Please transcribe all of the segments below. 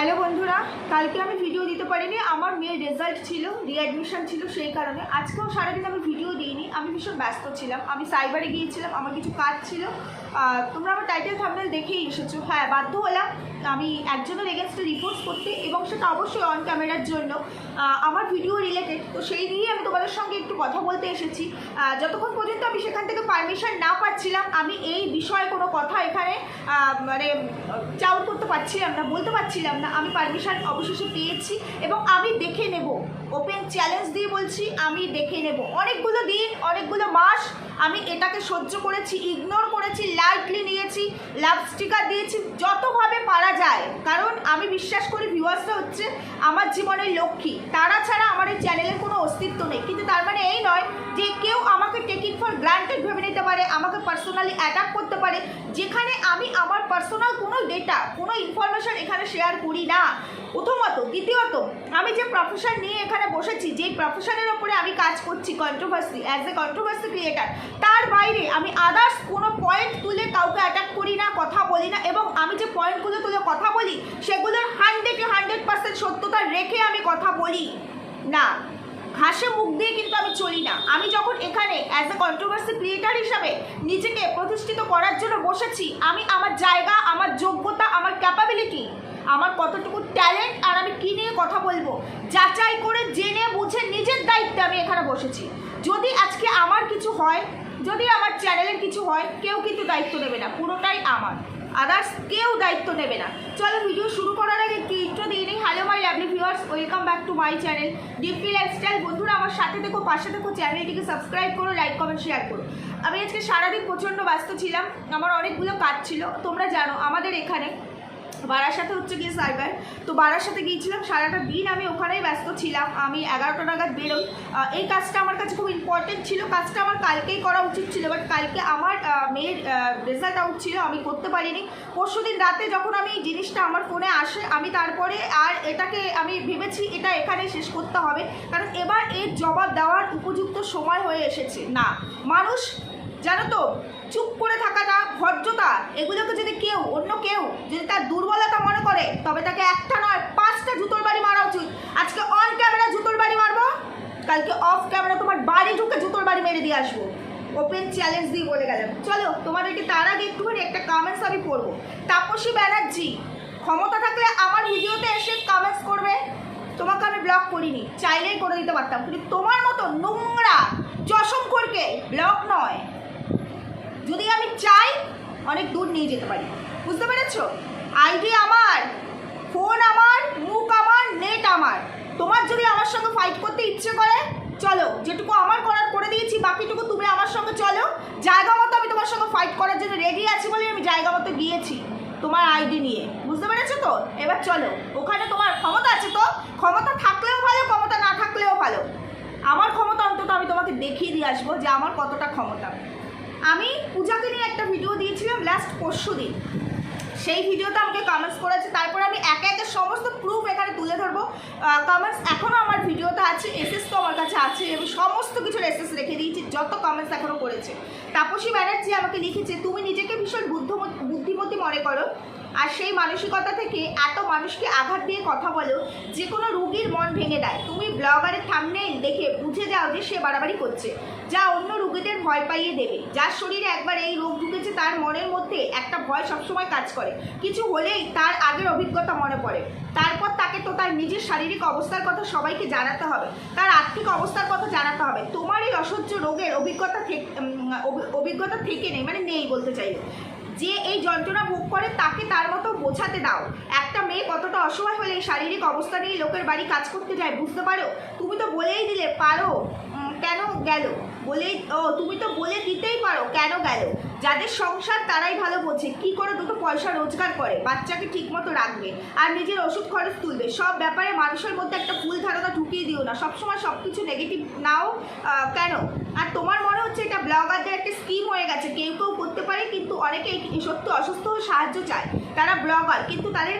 Hello বন্ধুরা, কালকে আমি ভিডিও দিতে পারিনি, আমার মেয়ের রেজাল্ট ছিল রিঅ্যাডমিশন ছিল সেই কারণে। আজকেও সারাদিন আমি ভিডিও দিইনি, আমি ভীষণ ব্যস্ত ছিলাম, আমি সাইবারে গিয়েছিলাম, আমার কিছু কাজ ছিল। তোমরা আমার টাইটেল থামনেল দেখেই এসেছ। হ্যাঁ বাধ্য হলাম, আমি একজনের এগেনস্টে রিপোর্ট করতে এবং সেটা অবশ্যই অন ক্যামেরার জন্য আমার ভিডিও রিলেটেড তো সেই নিয়েই আমি তোমাদের সঙ্গে একটু কথা বলতে এসেছি। যতক্ষণ পর্যন্ত আমি সেখান থেকে পারমিশন না পাচ্ছিলাম, আমি এই বিষয়ে কোনো কথা এখানে মানে চাউল করতে পারছিলাম না, বলতে পারছিলাম না। আমি পারমিশন অবশেষে পেয়েছি এবং আমি দেখে নেব। ওপেন চ্যালেঞ্জ দিয়ে বলছি, আমি দেখে নেব। অনেকগুলো দিন, অনেকগুলো মাস আমি এটাকে সহ্য করেছি ইগনোর করেছি লাইটলি নিয়েছি লাভ স্টিকার দিয়েছি, যতভাবে পারা যায়। কারণ আমি বিশ্বাস করি ভিউয়ার্সরা হচ্ছে আমার জীবনের লক্ষ্মী। তারা ছাড়া আমার এই চ্যানেলের কোনো অস্তিত্ব নেই। কিন্তু তার মানে এই নয় যে কেউ আমাকে টেকিং ফর গ্রান্টেড ভেবে নিতে পারে, আমাকে পার্সোনালি অ্যাটাক করতে পারে। যেখানে আমি আমার পার্সোনাল কোনো ডেটা কোনো ইনফরমেশন এখানে শেয়ার করি না। প্রথমত, দ্বিতীয়ত, আমি যে প্রফেশন নিয়ে এখানে বসেছি, যেই প্রফেশনের ওপরে আমি কাজ করছি controversy as a controversy creator তার বাইরে আমি আদার্স কোনো পয়েন্ট তুলে কাউকে অ্যাটাক করি না, কথা বলি না, এবং আমি যে পয়েন্টগুলো তুলে কথা বলি, সেগুলোর হান্ড্রেডে হান্ড্রেড পার্সেন্ট সত্যতা রেখে আমি কথা বলি না। ঘাসে মুখ দিয়ে কিন্তু আমি চলি না। আমি যখন এখানে অ্যাজ এ কন্ট্রোভার্সি ক্রিয়েটার হিসাবে নিজেকে প্রতিষ্ঠিত করার জন্য বসেছি, আমি আমার জায়গা, আমার যোগ্যতা, আমার ক্যাপাবিলিটি আমার কতটুকু ট্যালেন্ট আর আমি কী নিয়ে কথা বলব? যাচাই করে জেনে বুঝে নিজের দায়িত্বে আমি এখানে বসেছি। যদি আজকে আমার কিছু হয়, যদি আমার চ্যানেলের কিছু হয়, কেউ কিন্তু দায়িত্ব নেবে না, পুরোটাই আমার। আদার্স কেউ দায়িত্ব নেবে না। চলো ভিডিও শুরু করার আগে একটু ইন্ট্রো দিয়ে নিই। Hello my lovely viewers welcome back to my channel DP lifestyle বন্ধুরা, আমার সাথে থেকো পাশে থেকো চ্যানেলটিকে সাবস্ক্রাইব করো লাইক কমেন্ট শেয়ার করো। আমি আজকে সারাদিন প্রচণ্ড ব্যস্ত ছিলাম। আমার অনেকগুলো কাজ ছিল। তোমরা জানো, আমাদের এখানে বারাসাতে হচ্ছে গিয়ে সাইবার। তো বারাসাতে গিয়েছিলাম, সারাটা দিন আমি ওখানেই ব্যস্ত ছিলাম। আমি এগারোটা নাগাদ বেরোই। এই কাজটা আমার কাছে খুব ইম্পর্টেন্ট ছিল। কাজটা আমার কালকেই করা উচিত ছিল বাট কালকে আমার মেয়ের রেজাল্ট আউট ছিল। আমি করতে পারিনি। পরশু দিন রাতে যখন আমি এই জিনিসটা আমার ফোনে আসে, আমি তারপরে আর এটাকে আমি ভেবেছি এটা এখানে শেষ করতে হবে। কারণ এবার এর জবাব দেওয়ার উপযুক্ত সময় হয়ে এসেছে। না, মানুষ জানো তো, চুপ করে থাকাটা ভদ্রতা, এগুলোকে যদি কেউ, অন্য কেউ, যদি তার দুর্বলতা মনে করে, তবে তাকে একটা নয়, পাঁচটা জুতোর বাড়ি মারা উচিত। আজকে অন ক্যামেরা জুতোর বাড়ি মারবো, কালকে অফ ক্যামেরা তোমার বাড়ি ঢুকে জুতোর বাড়ি মেরে দিয়ে আসব। ওপেন চ্যালেঞ্জ দিয়ে বলে গেলাম। চলো, তোমাদেরকে তার আগে একটুখানি একটা কমেন্টস আমি পড়ব। তাপসী ব্যানার্জি, ক্ষমতা থাকলে আমার ভিডিওতে এসে কমেন্টস করবে। তোমাকে আমি ব্লক করিনি, চাইলেই করে দিতে পারতাম। কিন্তু তোমার মতো নোংরা, চশমখোরকে ব্লক নয়। যদি আমি চাই, অনেক দূর নিয়ে যেতে পারি। বুঝতে পেরেছ? আইডি আমার ফোন আমার মুখ আমার নেট আমার। তোমার যদি আমার সঙ্গে ফাইট করতে ইচ্ছে করে, চলো, যেটুকু আমার করার করে দিয়েছি, বাকিটুকু তুমি আমার সঙ্গে চলো। জায়গা মতো আমি তোমার সঙ্গে ফাইট করার জন্য রেডি আছি বলে আমি জায়গা মতো গিয়েছি তোমার আইডি নিয়ে। বুঝতে পেরেছ তো? এবার চলো, ওখানে তোমার ক্ষমতা আছে তো? ক্ষমতা থাকলেও ভালো, ক্ষমতা না থাকলেও ভালো। আমার ক্ষমতা অন্তত আমি তোমাকে দেখিয়ে দিয়ে আসব যে আমার কতটা ক্ষমতা। আমি পূজাকে নিয়ে একটা ভিডিও দিয়েছিলাম লাস্ট পরশু দিন। সেই ভিডিওতে আমাকে কমেন্টস করেছে, তারপরে আমি একে একে সমস্ত প্রুফ এখানে তুলে ধরবো। কমেন্টস এখনও আমার ভিডিওতে আছে এসএস তো আমার কাছে আছে, আমি সমস্ত কিছুর এসএস রেখে দিয়েছি, যত কমেন্টস এখনও করেছে। তাপসী ব্যানার্জি আমাকে লিখেছে, তুমি নিজেকে ভীষণ বুদ্ধ- বুদ্ধিমতী মনে করো। আর সেই মানসিকতা থেকে এত মানুষকে আঘাত দিয়ে কথা বলো, যে কোনো রুগীর মন ভেঙে দেয়। তুমি ব্লগারের থামনেই দেখে বুঝে যাও যে সে বাড়াবাড়ি করছে। যা অন্য রুগীদের ভয় পাইয়ে দেবে। যার শরীরে একবার এই রোগ ঢুকেছে, তার মনের মধ্যে একটা ভয় সবসময় কাজ করে। কিছু হলেই তার আগের অভিজ্ঞতা মনে পড়ে। তারপর তাকে তো তার নিজের শারীরিক অবস্থার কথা সবাইকে জানাতে হবে। তার আর্থিক অবস্থার কথা জানাতে হবে। তোমার এই অসহ্য রোগের অভিজ্ঞতা থেকে অভিজ্ঞতা থেকে নেই মানে নেই বলতে চাইলে। যে এই যন্ত্রণা ভোগ করে, তাকে তার মতো বোঝাতে দাও। একটা মেয়ে কতটা অসহায় হলে শারীরিক অবস্থা নিয়ে লোকের বাড়ি কাজ করতে যায়, বুঝতে পারো? তুমি তো বলেই দিলে, পারো। কেন গেল? বলেই, ও, তুমি তো বলে দিতেই পারো কেন গেল? যাদের সংসার তারাই ভালো বোঝে কি করে দুটো পয়সা রোজগার করে? বাচ্চাকে ঠিকমতো রাখবে আর নিজের ওষুধ খরচ তুলবে। সব ব্যাপারে মানুষের মধ্যে একটা ভুল ধারণা ঢুকিয়ে দিও না। সবসময় সব কিছু নেগেটিভ নাও কেন? আর তোমার মনে হচ্ছে এটা ব্লগারদের একটা স্কিম হয়ে গেছে। কেউ কেউ করতে পারে, কিন্তু অনেকে সত্যি অসুস্থ হয়ে সাহায্য চায়। তারা ব্লগার, কিন্তু তাদের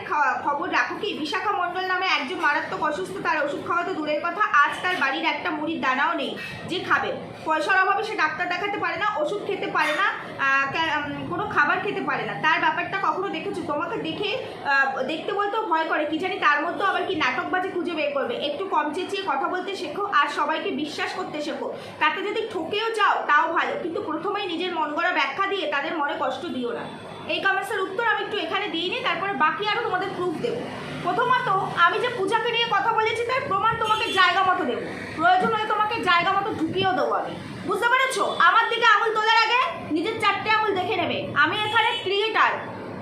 খবর রাখো কি? বিশাখা মণ্ডল নামে একজন মারাত্মক অসুস্থ, তার ওষুধ খাওয়া তো দূরের কথা, আজ তার বাড়ির একটা মুড়ির দানাও নেই যে খাবে। পয়সার অভাবে সে ডাক্তার দেখাতে পারে না, ওষুধ খেতে পারে না কোনো খাবার খেতে পারে না। তার ব্যাপারটা কখনো দেখেছ? তোমাকে দেখে দেখতে বলতেও ভয় করে। কি জানি তার মধ্যেও আবার কি নাটকবাজি খুঁজে বের করবে। একটু কম চেঁচিয়ে কথা বলতে শেখো আর সবাইকে বিশ্বাস করতে শেখো। তাতে যদি ঠকেও যাও, তাও ভালো। কিন্তু প্রথমেই নিজের মন গড়া ব্যাখ্যা দিয়ে তাদের মনে কষ্ট দিও না। এই কমেন্টসের উত্তর আমি একটু এখানে দিয়ে নিই, তারপরে বাকি আরও তোমাদের প্রুফ দেবো। প্রথমত, আমি যে পূজাকে নিয়ে কথা বলেছি, তার প্রমাণ তোমাকে জায়গা মতো দেবো। প্রয়োজন হলে তোমাকে জায়গা মতো ঢুকিয়েও দেবো আমি। বুঝতে পেরেছ? আমার দিকে আঙুল তোলার আগে নিজের চারটে আঙুল দেখে নেবে। আমি এখানে ক্রিয়েটার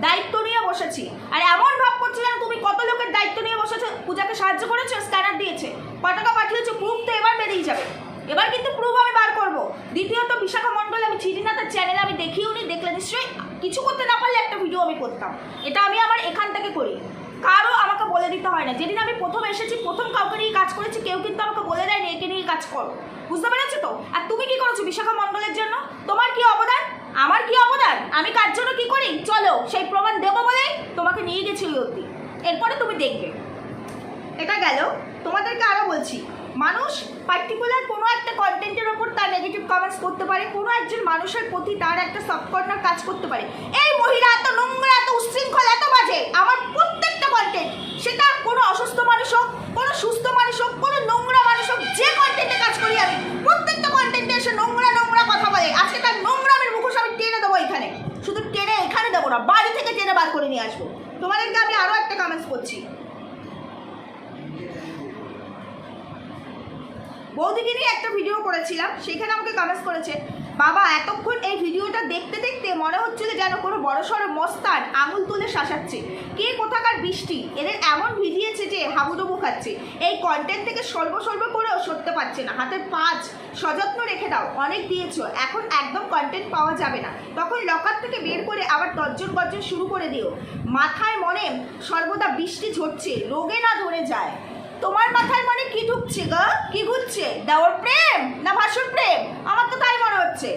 দায়িত্ব নিয়ে বসেছি। আর এমন ভাব করছি যেন তুমি কত লোকের দায়িত্ব নিয়ে বসেছো, পূজাকে সাহায্য করেছ স্ক্যানার দিয়েছে। ক টাকা পাঠিয়েছো প্রুফ তো এবার বেরিয়ে যাবে। এবার কিন্তু প্রুফ আমি বার করব। দ্বিতীয়ত বিশাখা মণ্ডল, আমি চিরিনাথের চ্যানেল আমি দেখিও নি, দেখলে নিশ্চয়ই কিছু করতে না পারলে একটা ভিডিও আমি করতাম। এটা আমি আমার এখান থেকে করি। কারও আমাকে বলে দিতে হয় না। যেদিন আমি প্রথম এসেছি, প্রথম কাউকে নিয়ে কাজ করেছি, কেউ কিন্তু আমাকে বলে দেয়নি, একে নিয়ে কাজ করো। বুঝতে পেরেছ তো? আর তুমি কি করেছ বিশাখা মণ্ডলের জন্য? তোমার কি অবদান? আমার কি অবদান? আমি কার জন্য কি করি? চলো, সেই প্রমাণ দেবো বলে তোমাকে নিয়ে গেছি অব্দি এরপরে তুমি দেখবে। এটা গেল। তোমাদেরকে আরও বলছি। মানুষ পার্টিকুলার কোনো একটা কন্টেন্টের ওপর তার নেগেটিভ কমেন্টস করতে পারে, কোনো একজন মানুষের প্রতি তার একটা সফট কর্নার কাজ করতে পারে। এই মহিলা এত নোংরা, এত উশৃঙ্খল, এত বাজে। আমার প্রত্যেকটা কন্টেন্ট সেটা কোনো অসুস্থ মানুষ হোক, কোনো সুস্থ মানুষ হোক, কোনো নোংরা মানুষ হোক, যে কন্টেন্টে কাজ করি আমি, প্রত্যেকটা কন্টেন্টে এসে নোংরা নোংরা কথা বলে। আজকে তার নোংরামের মুখোশ আমি টেনে দেবো এখানে। শুধু টেনে এখানে দেবো না, বাড়ি থেকে টেনে বার করে নিয়ে আসব। তোমাদেরকে আমি আরও একটা কমেন্টস করছি। বৌদিকে নিয়ে একটা ভিডিও করেছিলাম, সেখানে আমাকে কমেন্টস করেছে, বাবা, এতক্ষণ এই ভিডিওটা দেখতে দেখতে মনে হচ্ছিল যেন কোনো বড় সড়ো মস্তান আঙুল তুলে শাসাচ্ছে। কে কোথাকার বৃষ্টি? এদের এমন ভিজিয়েছে যে হাবুডুবু খাচ্ছে। এই কন্টেন্ট থেকে স্বল্প স্বল্প করেও সরতে পারছে না। হাতের পাঁচ, সযত্ন রেখে দাও, অনেক দিয়েছ। এখন একদম কন্টেন্ট পাওয়া যাবে না। তখন লকার থেকে বের করে আবার তর্জন গর্জন শুরু করে দিও। মাথায় মনে সর্বদা বৃষ্টি ঝরছে, রোগে না ধরে যায়। তোমার মাথায় মনে কি ঢুকছে গো? কি ঘুরছে? দেওয়ার প্রেম না ভাষণ প্রেম? আমার তো তাই মনে হচ্ছে।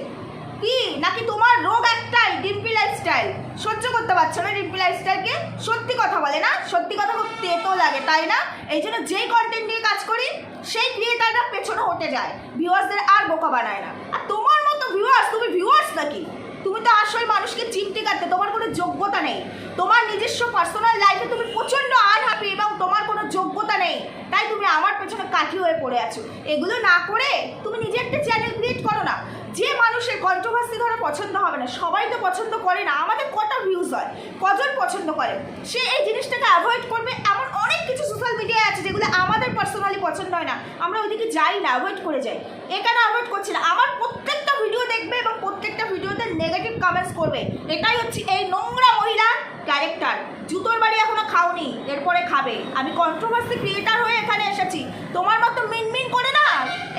কি? নাকি তোমার রোগ একটাই, ডিম্পি লাইফস্টাইল সহ্য করতে পারছ না ডিম্পি লাইফস্টাইলকে সত্যি কথা বলে না? সত্যি কথা খুব তেতো লাগে, তাই না? এই জন্য যেই কন্টেন্ট নিয়ে কাজ করি, সেই ক্রিয়েটাররা পেছনে হটে যায়। ভিউয়ার্সদের আর বোকা বানায় না। আর তোমার মতো ভিউয়ার্স তুমি ভিউয়ার্স নাকি? তুমি তো আসল মানুষকে চিমটি কাটতে তোমার কোনো যোগ্যতা নেই। তোমার নিজস্ব পার্সোনাল লাইফে তুমি প্রচণ্ড আনহ্যাপি এবং তোমার কোনো যোগ্যতা নেই। তাই তুমি আমার পেছনে কাঠি হয়ে পড়ে আছো। এগুলো না করে তুমি নিজে একটা চ্যানেল ক্রিয়েট করো না। যে মানুষের কন্ট্রোভার্সি ধরে পছন্দ হবে না, সবাই তো পছন্দ করে না, আমাদের কটা ভিউজ হয়, কজন পছন্দ করে? সে এই জিনিসটাকে অ্যাভয়েড করবে এমন অনেক কিছু সোশ্যাল মিডিয়ায় আছে যেগুলো আমাদের পার্সোনালি পছন্দ হয় না। আমরা ওইদিকে যাই না অ্যাভয়েড করে যাই। এখানে অ্যাভয়েড করছি না? আমার প্রত্যেকটা ভিডিও দেখবে এবং প্রত্যেকটা ভিডিওতে নেগেটিভ কমেন্টস করবে। এটাই হচ্ছে এই নোংরা মহিলার ক্যারেক্টার জুতোর বাড়ি এখনও খাওনি, এরপরে খাবে। আমি কন্ট্রোভার্সি ক্রিয়েটার হয়ে এখানে এসেছি। তোমার মতো মিনমিন করে না?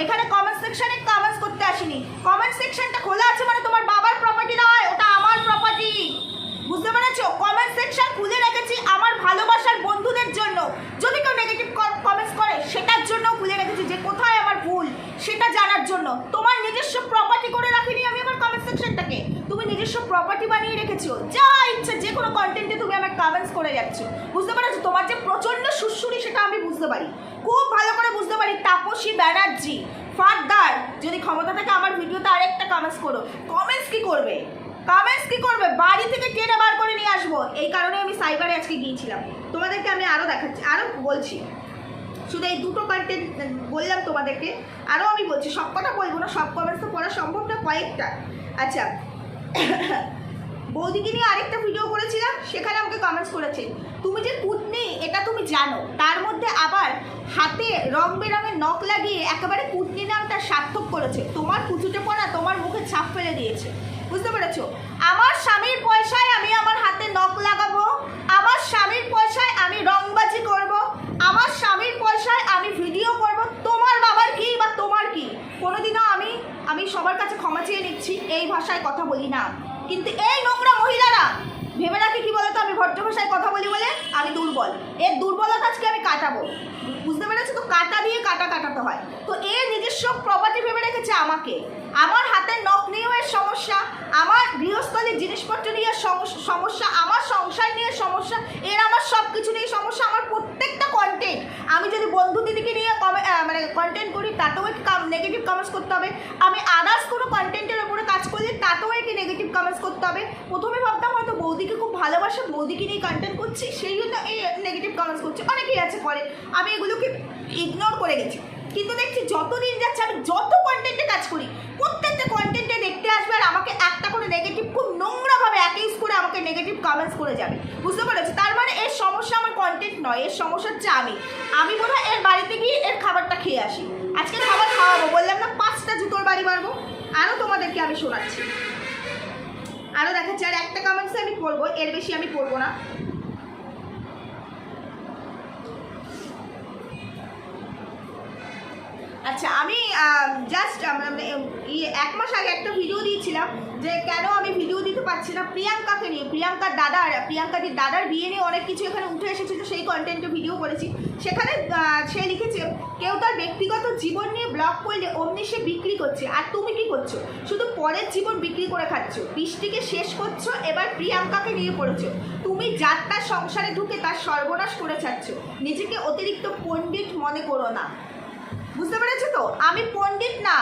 এখানে কমেন্ট সেকশনে কমেন্টস করতে আসিনি। কমেন্ট সেকশনটা খোলা আছে মানে তোমার বাবার প্রপার্টি নয়, ওটা আমার প্রপার্টি বুঝতে পেরেছ? কমেন্ট সেকশন খুলে রেখেছি আমার ভালোবাসার বন্ধুদের জন্য। যদি কেউ নেগেটিভ কমেন্টস করে, সেটার জন্য খুলে রেখেছি যে কোথায় আমার ভুল সেটা জানার জন্য। তোমার নিজস্ব প্রপার্টি করে রাখিনি, আমি আমার কমেন্ট সেকশনটাকে তুমি নিজস্ব প্রপার্টি বানিয়ে রেখেছো। যা ইচ্ছা, যে কোনো কন্টেন্টে তুমি আমার কমেন্টস করে যাচ্ছ। বুঝতে পারছ? তোমার যে প্রচণ্ড সুশ্রুরি সেটা আমি বুঝতে পারি। খুব ভালো করে বুঝতে পারি। তাপসী ব্যানার্জি, ফারদার, যদি ক্ষমতা থাকে আমার ভিডিওতে আরেকটা কমেন্টস করো। কমেন্টস কি করবে? কমেন্টস কি করবে? বাড়ি থেকে টেনে বার করে নিয়ে আসব। এই কারণে আমি সাইবারে আজকে গিয়েছিলাম। তোমাদেরকে আমি আরও দেখাচ্ছি আরও বলছি। শুধু এই দুটো কন্টেন্ট বললাম তোমাদেরকে। আরও আমি বলছি, সব কথা বলব না, সব কমেন্টস তো পড়া সম্ভব না, কয়েকটা। আচ্ছা বৌদিকে নিয়ে আরেকটা ভিডিও করেছিলাম, সেখানে আমাকে কমেন্টস করেছে, তুমি যে কুটনি, এটা তুমি জানো। তার মধ্যে আবার হাতে রং বেরঙের নখ লাগিয়ে একেবারে কুটনি নামটা সার্থক করেছে। তোমার কুচুটে পড়া, তোমার মুখে ছাপ ফেলে দিয়েছে। বুঝতে পেরেছ? আমার স্বামীর পয়সায় আমি আমার হাতে নখ লাগাবো, আমার স্বামীর পয়সায় আমি রংবাজি করব আমার স্বামীর পয়সায় আমি ভিডিও করব, তোমার বাবার কি বা তোমার কি? কোনোদিনও আমি আমি সবার কাছে ক্ষমা চেয়ে নিচ্ছি, এই ভাষায় কথা বলি না। কিন্তু এই নোংরা মহিলারা, ভেবে রাখি কি বলতো, আমি ভদ্র ভাষায় কথা বলি বলে আমি দুর্বল। এর দুর্বলতা আজকে আমি কাটাবো। বুঝতে পেরেছ তো? কাটা দিয়ে কাটা কাটাতে হয়। তো এর নিজস্ব প্রপার্টি ভেবে রেখেছে আমাকে। আমার হাতের নখ এর সমস্যা, আমার গৃহস্থলীর জিনিসপত্র নিয়ে সমস্যা, আমার সংসার নিয়ে সমস্যা, এর আমার সব কিছু নিয়ে সমস্যা, আমার প্রত্যেকটা কন্টেন্ট আমি যদি বন্ধু দিদিকে নিয়ে কমে- মানে কন্টেন্ট করি, তাতেও একটু নেগেটিভ কমেন্টস করতে হবে। আমি আদার্স কোনো কন্টেন্টের ওপরে কাজ করলে, তাতেও একটি নেগেটিভ কমেন্টস করতে হবে। প্রথমে ভাবতাম হয়তো বৌদিকে খুব ভালোবাসে, বৌদিকে নিয়ে কন্টেন্ট করছি, সেই জন্য এই নেগেটিভ কমেন্টস করছি। অনেকেই আছে করে আমি এগুলোকে ইগনোর করে গেছি। কিন্তু দেখছি যত দিন যাচ্ছে, আমি যত কন্টেন্টে কাজ করি, প্রত্যেকটা কন্টেন্টে দেখতে আসবে আর আমাকে একটা করে নেগেটিভ খুব নোংরাভাবে অ্যাকিউজ করে আমাকে নেগেটিভ কমেন্টস করে যাবে। বুঝতে পেরেছি? তার মানে এর সমস্যা আমার কন্টেন্ট নয়, এর সমস্যা হচ্ছে আমি। আমি বোধ এর বাড়িতে গিয়ে এর খাবারটা খেয়ে আসি। আজকে খাবার খাওয়াবো, বললাম না পাঁচটা জুতোর বাড়ি মারবো। আরও তোমাদেরকে আমি শোনাচ্ছি। আরও দেখাচ্ছি, আর একটা কমেন্টসে আমি পড়ব এর বেশি আমি পড়ব না। আচ্ছা আমি জাস্ট ইয়ে এক মাস আগে একটা ভিডিও দিয়েছিলাম যে কেন আমি ভিডিও দিতে পারছি না প্রিয়াঙ্কাকে নিয়ে। প্রিয়াঙ্কার দাদার প্রিয়াঙ্কাদির দাদার বিয়ে নিয়ে অনেক কিছু এখানে উঠে এসেছিল সেই কন্টেন্টে ভিডিও করেছি। সেখানে সে লিখেছে, কেউ তার ব্যক্তিগত জীবন নিয়ে ব্লগ করলে অমনি সে বিক্রি করছে। আর তুমি কি করছ? শুধু পরের জীবন বিক্রি করে খাচ্ছ। বৃষ্টিকে শেষ করছ, এবার প্রিয়াঙ্কাকে নিয়ে পড়েছো। তুমি যার তার সংসারে ঢুকে তার সর্বনাশ করে ছাড়ছ। নিজেকে অতিরিক্ত পণ্ডিত মনে করো না। বুঝতে পেরেছ তো? আমি পণ্ডিত না।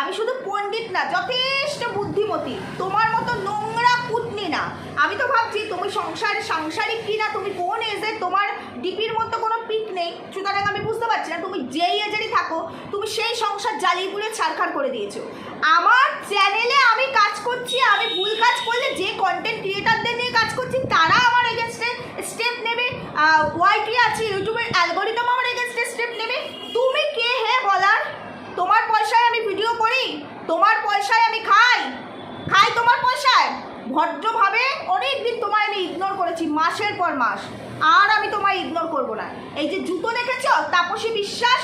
আমি শুধু পণ্ডিত না, যথেষ্ট বুদ্ধিমতী। তোমার মতো নোংরা কুটনি না। আমি তো ভাবছি তুমি সংসার, সাংসারিক কি না তুমি কোন এজে তোমার ডিপির মতো কোনো পিক নেই? সুতরাং আমি বুঝতে পারছি না, তুমি যেই এজেরই থাকো, তুমি সেই সংসার জ্বালিয়ে পুড়ে ছাড়খাড় করে দিয়েছ। আমার চ্যানেলে আমি কাজ করছি, আমি ভুল কাজ করলে যে কন্টেন্ট ক্রিয়েটারদের নিয়ে কাজ করছি, তারা আমার এগেনস্টে স্টেপ নেবে। ওয়াইটি আছে ইউটিউবের অ্যালগোরিদম স্টেপ নেবে তুমি কে হে বলার? তোমার পয়সায় আমি ভিডিও করি, তোমার পয়সায় আমি খাই। খাই তোমার পয়সায়। ভদ্রভাবে অনেক দিন তোমায় আমি ইগনোর করেছি, মাসের পর মাস। আর আমি তোমায় ইগনোর করব না। এই যে জুতো দেখেছ, তাপসী বিশ্বাস?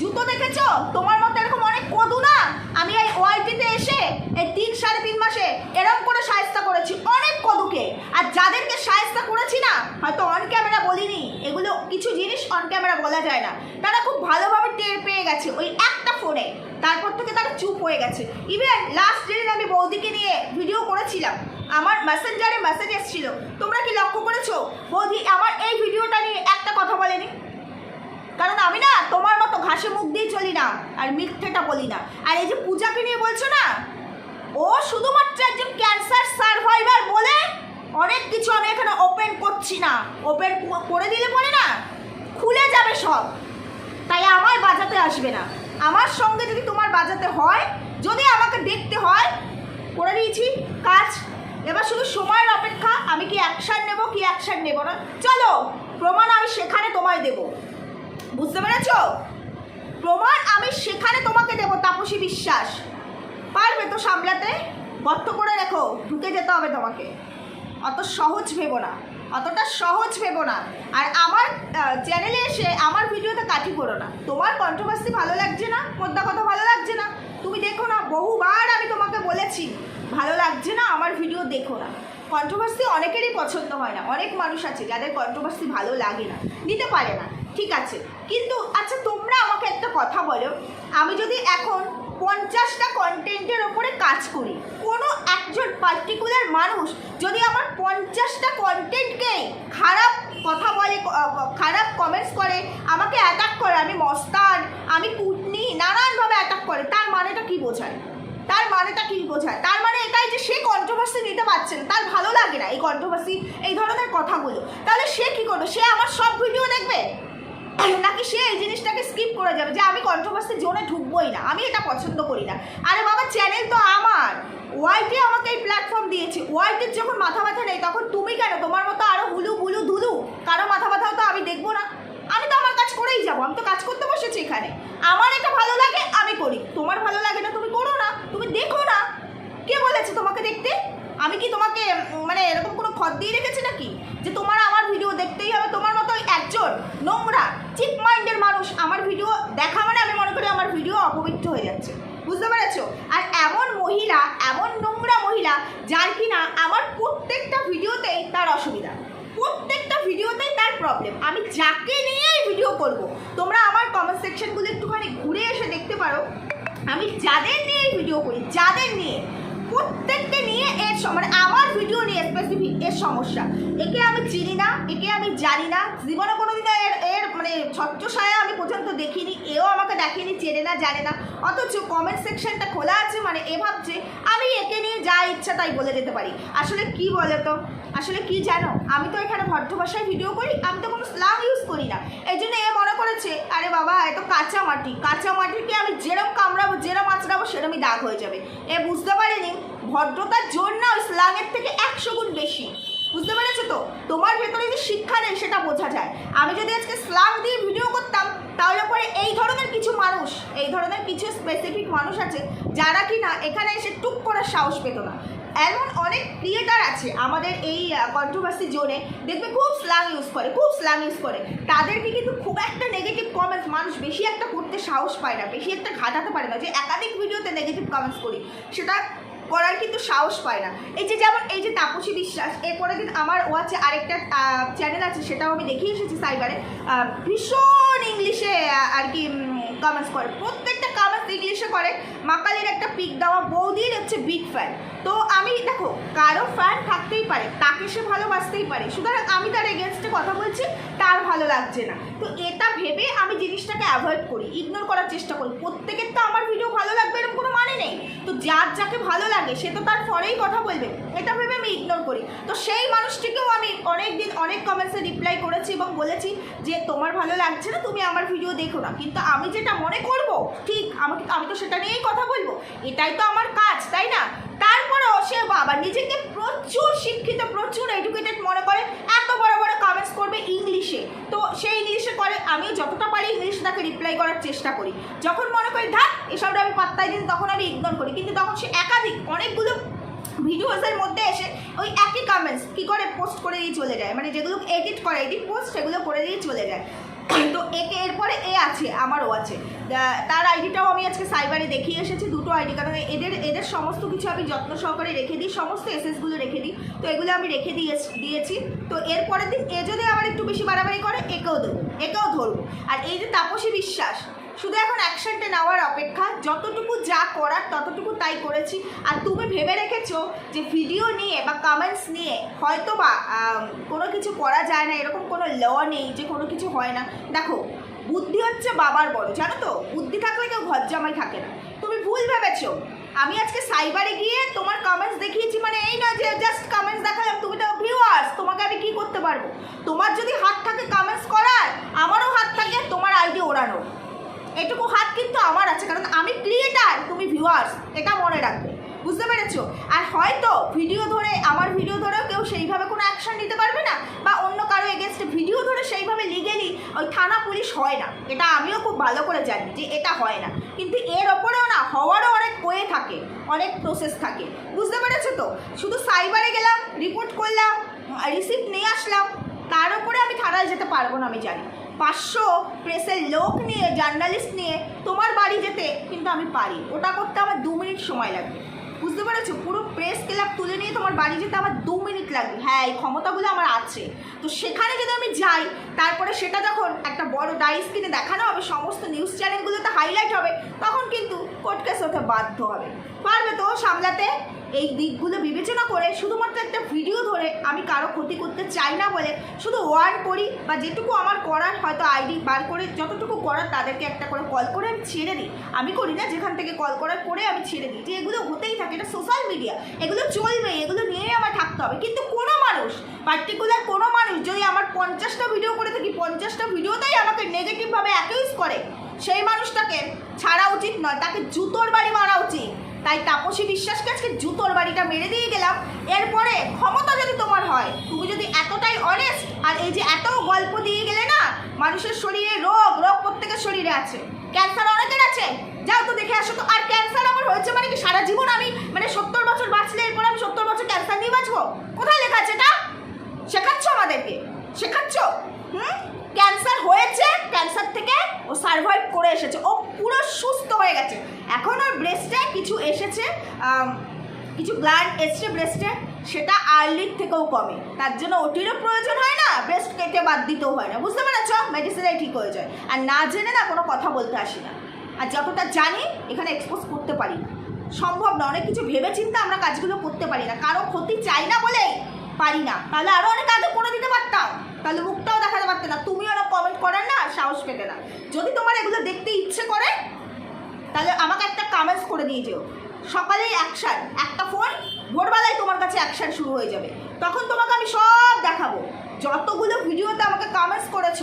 জুতো দেখেছ? তোমার মতো এরকম অনেক কদু না? আমি এই ওয়াইটিতে এসে এই তিন সাড়ে তিন মাসে এরকম করে সায়স্তা করেছি, অনেক কদুকে। আর যাদেরকে সায়স্তা করেছি না, হয়তো অন ক্যামেরা বলিনি, এগুলো কিছু জিনিস অন ক্যামেরা বলা যায় না। তারা খুব ভালোভাবে টের পেয়ে গেছে ওই একটা ফোনে তারপর থেকে তারা চুপ হয়ে গেছে। ইভেন লাস্ট দিন আমি বৌদিকে নিয়ে ভিডিও করেছিলাম, আমার মেসেঞ্জারে মেসেজ এসেছিল। তোমরা কি লক্ষ্য করেছ? বৌদি আমার এই ভিডিওটা নিয়ে একটা কথা বলেনি। কারণ আমি না তোমার মতো ঘাসে মুখ দিয়ে চলি না, আর মিথ্যেটা বলি না। আর এই যে পূজাকে নিয়ে বলছো না, ও শুধুমাত্র একজন ক্যান্সার সার্ভাইভার বলে অনেক কিছু আমি এখানে ওপেন করছি না। ওপেন করে দিলে পরে না, খুলে যাবে সব। তাই আমার বাজাতে আসবে না। আমার সঙ্গে যদি তোমার বাজাতে হয়, যদি আমাকে দেখতে হয়, করে দিয়েছি, কাজ। এবার শুধু সময়ের অপেক্ষা, আমি কি অ্যাকশান নেব, কি অ্যাকশান নেব না? চলো, প্রমাণ আমি সেখানে তোমায় দেবো। বুঝতে পেরেছ? প্রমাণ আমি সেখানে তোমাকে দেবো, তাপসী বিশ্বাস। পারবে তো সামলাতে? গর্ত করে রেখো, ঢুকে যেতে হবে তোমাকে। অত সহজ ভেবো না, অতটা সহজ ভেবো না। আর আমার চ্যানেলে এসে আমার ভিডিওতে কাঠি করো না। তোমার কন্ট্রোভার্সি ভালো লাগছে না? মোদ্দা কথা ভালো লাগছে না? তুমি দেখো না, বহুবার আমি তোমাকে বলেছি, ভালো লাগছে না? আমার ভিডিও দেখো না। কন্ট্রোভার্সি অনেকেরই পছন্দ হয় না, অনেক মানুষ আছে যাদের কন্ট্রোভার্সি ভালো লাগে না, নিতে পারে না। ঠিক আছে কিন্তু আচ্ছা তোমরা আমাকে একটা কথা বলো। আমি যদি এখন পঞ্চাশটা কন্টেন্টের ওপরে কাজ করি, কোনো একজন পার্টিকুলার মানুষ যদি আমার পঞ্চাশটা কন্টেন্টকে খারাপ কথা বলে খারাপ কমেন্টস করে, আমাকে অ্যাটাক করে, আমি মস্তান, আমি কুটনি, নানানভাবে অ্যাটাক করে, তার মানেটা কি বোঝায়? তার মানেটা কি বোঝায়? তার মানে এটাই যে সে কন্ট্রোভার্সি নিতে পারছে না, তার ভালো লাগে না এই কন্ট্রোভার্সি এই ধরনের কথাগুলো। তাহলে সে কি করবে? সে আমার সব ভিডিও দেখবে? নাকি সে এই জিনিসটাকে স্কিপ করে যাবে? যে আমি কন্ট্রোভার্সি জোনে ঢুকবোই না। আমি এটা পছন্দ করি না। আরে বাবা চ্যানেল তো আমার। ওয়াইটি আমাকে এই প্ল্যাটফর্ম দিয়েছে। ওয়াইটির যখন মাথা ব্যথা নেই, তখন তুমি কেন? তোমার মতো আরও হুলু বুলু ধুলু কারও মাথা ব্যথাও তো আমি দেখব না। আমি তো আমার কাজ করেই যাব। আমি তো কাজ করতে বসেছি এখানে। আমার এটা ভালো লাগে, আমি করি। তোমার ভালো লাগে না, তুমি করো না। তুমি দেখো না। কে বলেছে তোমাকে দেখতে? আমি কি তোমাকে মানে এরকম কোনো খত দিয়ে রেখেছি নাকি? যে তোমার আমার ভিডিও দেখতেই হবে, তোমার মতো একজন নোংরা, চিপ মাইন্ডের মানুষ আমার ভিডিও দেখা মানে আমি মনে করি আমার ভিডিও অপবিত্র হয়ে যাচ্ছে। বুঝতে পেরেছ? আর এমন মহিলা, এমন নোংরা মহিলা যার কিনা আমার প্রত্যেকটা ভিডিওতেই তার অসুবিধা। প্রত্যেকটা ভিডিওতেই তার প্রবলেম আমি যাকে নিয়েই ভিডিও করব, তোমরা আমার কমেন্ট সেকশনগুলো একটুখানি ঘুরে এসে দেখতে পারো। আমি যাদের নিয়েই ভিডিও করি, যাদের নিয়ে প্রত্যেককে নিয়ে এর মানে আমার ভিডিও নিয়ে স্পেসিফিক এর সমস্যা। একে আমি চিনি না, একে আমি জানি না। জীবনে কোনো দিন এর এর মানে ছত্রছায়া আমি পর্যন্ত দেখিনি, এও আমাকে দেখেনি, চেনে না, জানে না। অথচ কমেন্ট সেকশনটা খোলা আছে মানে এ ভাবছে, আমি একে নিয়ে যা ইচ্ছা তাই বলে দিতে পারি। আসলে কি বলে তো আসলে কি জানো? আমি তো এখানে ভদ্র ভাষায় ভিডিও করি, আমি তো কোনো স্লাং ইউজ করি না। এই জন্য এ মনে করেছে, আরে বাবা এত কাঁচা মাটি। কাঁচা মাটিকে আমি যেরম কামড়াবো, যেরম আঁচড়াবো, সেরমই দাগ হয়ে যাবে। এ বুঝতে পারিনি, ভদ্রতার জন্য ওই স্লাংয়ের থেকে একশো গুণ বেশি। বুঝতে পেরেছ তো? তোমার ভেতরে যে শিক্ষা নেই, সেটা বোঝা যায়। আমি যদি আজকে স্লাং দিয়ে ভিডিও করতাম, তাহলে পরে এই ধরনের কিছু মানুষ, এই ধরনের কিছু স্পেসিফিক মানুষ আছে, যারা কি না এখানে এসে টুক করার সাহস পেত না। এমন অনেক ক্রিয়েটার আছে আমাদের এই কন্ট্রোভার্সি জোনে দেখবে খুব স্ল্যাং ইউজ করে, খুব স্ল্যাং ইউজ করে। তাদেরকে কিন্তু খুব একটা নেগেটিভ কমেন্টস মানুষ বেশি একটা করতে সাহস পায় না, বেশি একটা ঘাটাতে পারে না যে একাধিক ভিডিওতে নেগেটিভ কমেন্টস করি। সেটা করার কিন্তু সাহস পায় না। এই যে যেমন এই যে তাপসী বিশ্বাস, এরপরে দিন আমার ও আছে আরেকটা চ্যানেল আছে, সেটাও আমি দেখিয়ে এসেছি সাইবারে ভীষণ ইংলিশে আর কি কমেন্টস করে। প্রত্যেকটা কমেন্টস ইংলিশে করে। মাকালির একটা পিক দেওয়া বৌদির হচ্ছে বিগ ফ্যান তো আমি, দেখো, কারও ফ্যান থাকতেই পারে, তাকে সে ভালোবাসতেই পারে। সুতরাং আমি তার এগেনস্টে কথা বলছি, তার ভালো লাগছে না। তো এটা ভেবে আমি জিনিসটাকে অ্যাভয়েড করি ইগনোর করার চেষ্টা করি। প্রত্যেকের তো আমার ভিডিও ভালো লাগবে এরকম কোনো মানে নেই। তো যার যাকে ভালো লাগে, সে তো তার পরেই কথা বলবে। এটা ভেবে আমি ইগনোর করি। তো সেই মানুষটিকেও আমি অনেক দিন অনেক কমেন্টসে রিপ্লাই করেছি এবং বলেছি যে, তোমার ভালো লাগছে না, তুমি আমার ভিডিও দেখো না। কিন্তু আমি যেটা মনে করব, ঠিক, আমাকে, আমি তো সেটা নিয়েই কথা বলব? এটাই তো আমার কাজ, তাই না? তারপরেও সে বাবা, নিজেকে প্রচুর শিক্ষিত, প্রচুর এডুকেটেড মনে করে, এত বড় বড় কামেন্টস করবে ইংলিশে তো সে ইংলিশে করে আমি যতটা পারি ইংলিশে তাকে রিপ্লাই করার চেষ্টা করি। যখন মনে করি ধাক এসবটা আমি পাত্তাই দিন তখন আমি ইগনোর করি। কিন্তু তখন সে একাধিক, অনেকগুলো ভিডিওসের মধ্যে এসে ওই একই কামেন্টস কি করে পোস্ট করে দিয়ে চলে যায়। মানে যেগুলো এডিট করে এডিট পোস্ট সেগুলো করে দিয়ে চলে যায়। তো একে এরপরে এ আছে, আমারও আছে। তার আইডিটাও আমি আজকে সাইবারে দেখিয়ে এসেছি, দুটো আইডি, কারণ এদের এদের সমস্ত কিছু আমি যত্ন সহকারে রেখে দিই, সমস্ত এসএসগুলো রেখে দিই। তো এগুলো আমি রেখে দিয়ে দিয়েছি। তো এরপরের দিন এ যদি আবার একটু বেশি বাড়াবাড়ি করে, একেও দেবো একেও ধরবো আর এই যে তাপসী বিশ্বাস শুধু এখন অ্যাকশনটা নেওয়ার অপেক্ষা। যতটুকু যা করার, ততটুকু তাই করেছি। আর তুমি ভেবে রেখেছো যে ভিডিও নিয়ে বা কমেন্টস নিয়ে হয়তো বা কোনো কিছু করা যায় না, এরকম কোনো ল নেই যে কোনো কিছু হয় না। দেখো, বুদ্ধি হচ্ছে বাবার বড়, জানো তো? বুদ্ধি থাকলে কেউ ঘর জামাই থাকে না। তুমি ভুল ভেবেছো। আমি আজকে সাইবারে গিয়ে তোমার কমেন্টস দেখিয়েছি মানে এই না যে জাস্ট কমেন্টস দেখালাম, তুমি তো ভিউয়ার্স তোমাকে আমি কী করতে পারব? তোমার যদি হাত থাকে কমেন্টস করার, আমারও হাত থাকে, তোমার আইডি ওড়ানোর। এটুকু হাত কিন্তু আমার আছে, কারণ আমি ক্রিয়েটার তুমি ভিউয়ার্স এটা মনে রাখবে। বুঝতে পেরেছ? আর হয়তো ভিডিও ধরে, আমার ভিডিও ধরেও কেউ সেইভাবে কোনো অ্যাকশন নিতে পারবে না, বা অন্য কারও এগেনস্টে ভিডিও ধরে সেইভাবে লিগেলি ওই থানা পুলিশ হয় না। এটা আমিও খুব ভালো করে জানি যে এটা হয় না। কিন্তু এর ওপরেও না, হওয়ারও অনেক ওয়ে থাকে, অনেক প্রসেস থাকে। বুঝতে পেরেছ তো? শুধু সাইবারে গেলাম রিপোর্ট করলাম রিসিপ্ট নিয়ে আসলাম, তার উপরে আমি থানায় যেতে পারব না, আমি জানি। পাঁচশো প্রেসের লোক নিয়ে জার্নালিস্ট নিয়ে তোমার বাড়ি যেতে কিন্তু আমি পারি। ওটা করতে আমার দু মিনিট সময় লাগবে। বুঝতে পেরেছ? পুরো প্রেস ক্লাব তুলে নিয়ে তোমার বাড়ি যেতে আমার দু মিনিট লাগবে। হ্যাঁ এই ক্ষমতাগুলো আমার আছে। তো সেখানে যদি আমি যাই, তারপরে সেটা যখন একটা বড় ডাইস কিনে দেখানো হবে, সমস্ত নিউজ চ্যানেলগুলোতে হাইলাইট হবে, তখন কিন্তু কোর্ট কেস হতে বাধ্য হবে। পারবে তো সামলাতে? এই দিকগুলো বিবেচনা করে শুধুমাত্র একটা ভিডিও ধরে আমি কারও ক্ষতি করতে চাই না বলে শুধু ওয়ার্ন করি বা যেটুকু আমার করার হয়তো আইডি বার করে যতটুকু করার তাদেরকে একটা করে কল করে আমি ছেড়ে দিই। আমি করি না, যেখান থেকে কল করার করে আমি ছেড়ে দিই। যে এগুলো হতেই থাকে, এটা সোশ্যাল মিডিয়া এগুলো চলবে এগুলো নিয়েই আমার থাকতে হবে। কিন্তু কোনো মানুষ পার্টিকুলার কোনো মানুষ যদি আমার পঞ্চাশটা ভিডিও করে থাকি, পঞ্চাশটা ভিডিওতেই আমাকে নেগেটিভভাবে অ্যাকিউজ করে, সেই মানুষটাকে ছাড়া উচিত নয়। তাকে জুতোর বাড়ি মারা উচিত। তাই তাপসী বিশ্বাসকে আজকে জুতোর বাড়িটা মেরে দিয়ে গেলাম। এরপরে ক্ষমতা যদি তোমার হয়, তুমি যদি এতটাই অনেস্ট আর এই যে এত গল্প দিয়ে গেলে না, মানুষের শরীরে রোগ রোগ প্রত্যেকের শরীরে আছে। ক্যান্সার অনেকের আছে। যাও তো দেখে আসো তো। আর ক্যান্সার আমার হয়েছে মানে কি সারা জীবন আমি মানে সত্তর বছর বাঁচলে, এরপর আমি সত্তর বছর ক্যান্সার নিয়ে বাঁচবো? কোথায় লেখা আছে এটা? শেখাচ্ছ আমাদেরকে? শেখাচ্ছ? হুম? ক্যান্সার হয়েছে, ক্যান্সার থেকে ও সার্ভাইভ করে এসেছে। ও পুরো সুস্থ হয়ে গেছে। এখন ওর ব্রেস্টে কিছু এসেছে কিছু গ্ল্যান্ড এসছে ব্রেস্টে সেটা আর্লির থেকেও কমে। তার জন্য ওটিরও প্রয়োজন হয় না ব্রেস্ট কেটে বাদ দিতেও হয় না। বুঝতে পেরেছ? মেডিসিনাই ঠিক হয়ে যায়। আর না জেনে না কোনো কথা বলতে আসি না। আর যতটা জানি, এখানে এক্সপোজ করতে পারি না। সম্ভব না, অনেক কিছু ভেবে চিন্তে আমরা কাজগুলো করতে পারি না। কারও ক্ষতি চাই না বলেই পারি না। তাহলে আরও অনেক আগে করে দিতে পারতাম। তাহলে মুখটাও দেখাতে পারতে না। তুমিও না কমেন্ট করার না সাহস পেতে না। যদি তোমার এগুলো দেখতে ইচ্ছে করে, তাহলে আমাকে একটা কামেন্টস করে দিয়ে যেও। সকালেই অ্যাকশান একটা ফোন ভোরবেলায় তোমার কাছে অ্যাকশান শুরু হয়ে যাবে। তখন তোমাকে আমি সব দেখাবো। যতগুলো ভিডিওতে আমাকে কামেন্টস করেছ,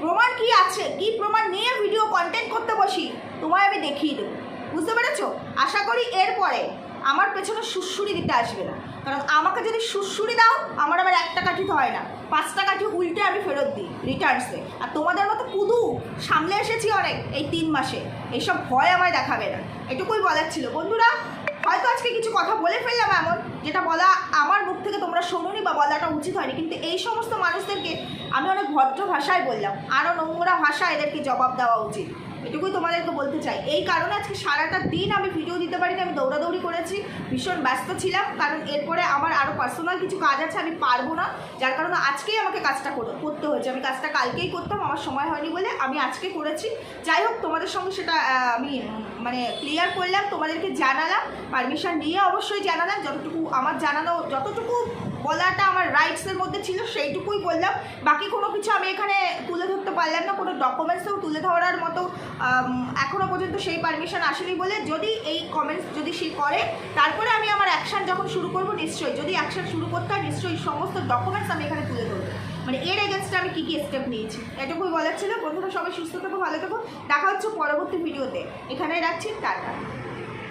প্রমাণ কি আছে? কি প্রমাণ নিয়ে ভিডিও কন্টেন্ট করতে বসি, তোমায় আমি দেখিয়ে দেবো। বুঝতে পেরেছ? আশা করি এরপরে আমার পেছনে সুশ্রুরি দিতে আসবে না। কারণ আমাকে যদি সুশ্রুরি দাও, আমার আবার একটা কাঠি হয় না। পাঁচটা কাঠি উল্টে আমি ফেরত দিই রিটার্নসে আর তোমাদের মতো কুদু সামলে এসেছি অনেক এই তিন মাসে। এইসব ভয় আমায় দেখাবে না। এটুকুই বলার ছিল। বন্ধুরা, হয়তো আজকে কিছু কথা বলে ফেললাম এমন, যেটা বলা আমার মুখ থেকে তোমরা শোনোনি বা বলাটা উচিত হয়নি। কিন্তু এই সমস্ত মানুষদেরকে আমি অনেক ভদ্র ভাষায় বললাম। আরও নোংরা ভাষায় এদেরকে জবাব দেওয়া উচিত। এটুকুই তোমাদেরকে বলতে চাই। এই কারণে আজকে সারাটা দিন আমি ভিডিও দিতে পারিনি, আমি দৌড়াদৌড়ি করেছি, ভীষণ ব্যস্ত ছিলাম, কারণ এরপরে আমার আরও পার্সোনাল কিছু কাজ আছে, আমি পারব না, যার কারণে আজকেই আমাকে কাজটা কর- করতে হয়েছে। আমি কাজটা কালকেই করতাম, আমার সময় হয়নি বলে আমি আজকে করেছি। যাই হোক, তোমাদের সঙ্গে সেটা আমি মানে ক্লিয়ার করলাম, তোমাদেরকে জানালাম পারমিশন নিয়ে অবশ্যই জানালাম, যতটুকু আমার জানানো, যতটুকু বলাটা আমার রাইটসের মধ্যে ছিল সেইটুকুই বললাম। বাকি কোনো কিছু আমি এখানে তুলে ধরতে পারলাম না কোনো ডকুমেন্টসও তুলে ধরার মতো আম, এখনও পর্যন্ত সেই পারমিশন আসেনি বলে যদি এই কমেন্টস যদি সে করে তারপরে আমি আমার অ্যাকশন যখন শুরু করব নিশ্চয়ই যদি অ্যাকশন শুরু করতে হয় নিশ্চয়ই সমস্ত ডকুমেন্টস আমি এখানে তুলে ধরবো। মানে এর এগেনস্টে আমি কী কী স্টেপ নিয়েছি এটুকুই বলার ছিল। বন্ধুরা সবাই সুস্থ থেকো ভালো থেকো। দেখা হচ্ছে পরবর্তী ভিডিওতে এখানেই রাখছি টাটা।